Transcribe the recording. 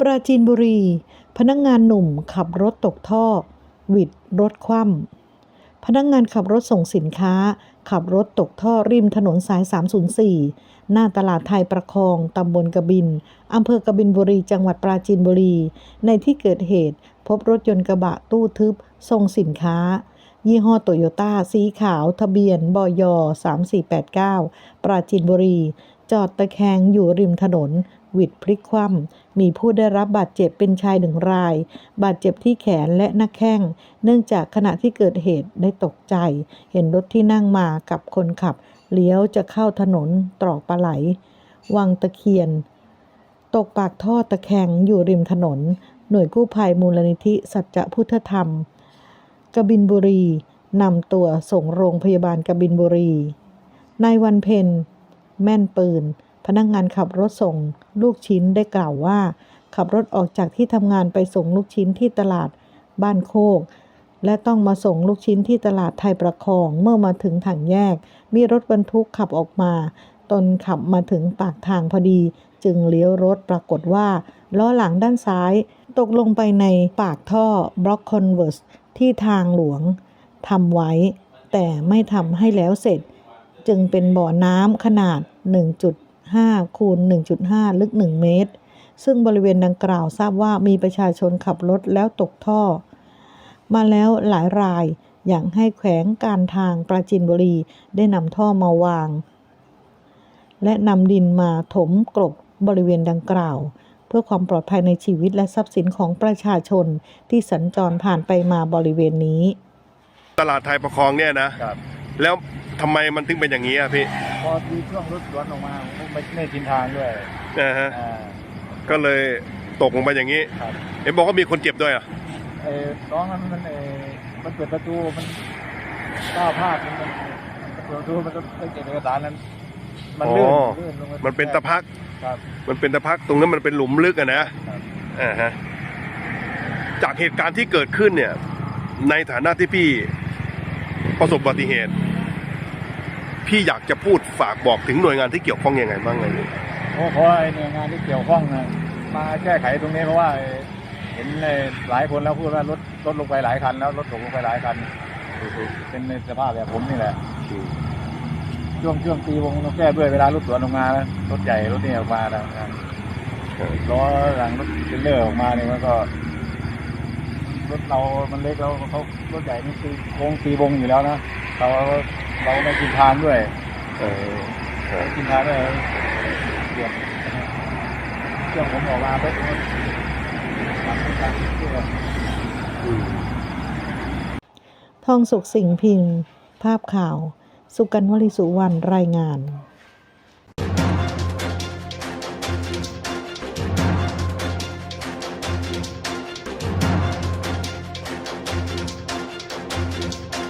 ปราจีนบุรี พนักงานหนุ่มขับรถตกท่อ วิดรถคว่ำพนักงานขับรถส่งสินค้า ขับรถตกท่อริมถนนสาย 304 หน้าตลาดไทยประคองตำบลกบินอำเภอกบินบุรี จังหวัดปราจีนบุรี ในที่เกิดเหตุ พบรถยนต์กระบะตู้ทึบส่งสินค้า ยี่ห้อโตโยต้าสีขาว ทะเบียนบย3489 ปราจีนบุรี จอดตะแคงอยู่ริมถนน วิดพลิกคว่ำมีผู้ได้รับบาดเจ็บเป็นชายหนึ่งราย บาดเจ็บที่แขนและหน้าแข้ง เนื่องจากขณะที่เกิดเหตุได้ตกใจ เห็นรถที่นั่งมากับคนขับ เลี้ยวจะเข้าถนนตรอกปลาไหล วังตะเคียน ตกปากท่อตะแคงอยู่ริมถนน หน่วยกู้ภัยมูลนิธิสัจจะพุทธธรรม กบินบุรีนำตัวส่งโรงพยาบาลกบินบุรีนายวันเพ็ญแม่นปืน พนักงานขับรถส่งลูกชิ้นได้กล่าวว่า ขับรถออกจากที่ทำงานไปส่งลูกชิ้นที่ตลาดบ้านโคก และต้องมาส่งลูกชิ้นที่ตลาดไทยประคองเมื่อมาถึงถังแยก มีรถบรรทุกขับออกมา ตนขับมาถึงปากทางพอดี จึงเลี้ยวรถปรากฏว่า ล้อหลังด้านซ้าย ตกลงไปในปากท่อบล็อกคอนเวอร์สที่ทางหลวงทำไว้ แต่ไม่ทำให้แล้วเสร็จ จึงเป็นบ่อน้ำขนาด 1.5 คูณ 1.5 ลึก 1 เมตร ซึ่งบริเวณดังกล่าวทราบว่ามีประชาชนขับรถแล้วตกท่อ มาแล้วหลายรายอย่างให้แขวงการทางปราจีนบุรีได้นำท่อมาวาง และนำดินมาถมกลบบริเวณดังกล่าว เพื่อความปลอดภัยในชีวิตและทรัพย์สินของประชาชนที่สัญจรผ่านไปมาบริเวณนี้ ตลาดไทยประคองเนี่ยนะครับ แล้วทำไมมันถึงเป็นอย่างนี้อะพี่พอมีช่วงรถสวนออกมาผมไม่ไม่ชินทางด้วยนะฮะอ่าก็เลยตกลงไปอย่างนี้ ครับเห็นบอกว่ามีคนเจ็บด้วยอะไอ้น้องนั้นมันไอ้มันเปิดประตูมันก้าวพลาดมันมันเปิดประตูมันก็ไม่เก็บเอกสารนั้น มันลื่นลื่นลงามันเป็นตะพัก ครับมันเป็นตะพักตรงนั้นมันเป็นหลุมลึกอะนะ ครับ อ่าฮะจากเหตุการณ์ที่เกิดขึ้นเนี่ย ในฐานะที่พี่ประสบอุบัติเหตุ พี่อยากจะพูดฝากบอกถึงหน่วยงานที่เกี่ยวข้องยังไงบ้างไงโอ้ขอไอ้หน่วยงานที่เกี่ยวข้องนะมาแก้ไขตรงนี้เพราะว่าเห็นไอ้หลายคนแล้วพูดว่ารถรถลงไปหลายคันแล้วรถตกลงไปหลายคัน เป็นในสภาพแบบผมนี่แหละช่วงช่วงตีวงต้องแก้ด้วยเวลารถสวนออกมานะรถใหญ่รถนี่ออกมานะล้อหลังรถเทรลเลอร์ออกมาเนี่ยมันก็รถเรามันเล็กแล้วเขารถใหญ่นี่ตีวงตีวงอยู่แล้วนะเรา เราไม่กินทางด้วยเออเออกินทางด้วยเดือดเครื่องผมออกมาไปทำการเชื่ออืมทองสุขสิงห์พิมพ์ภาพข่าว สุกันวลีสุวรรณรายงาน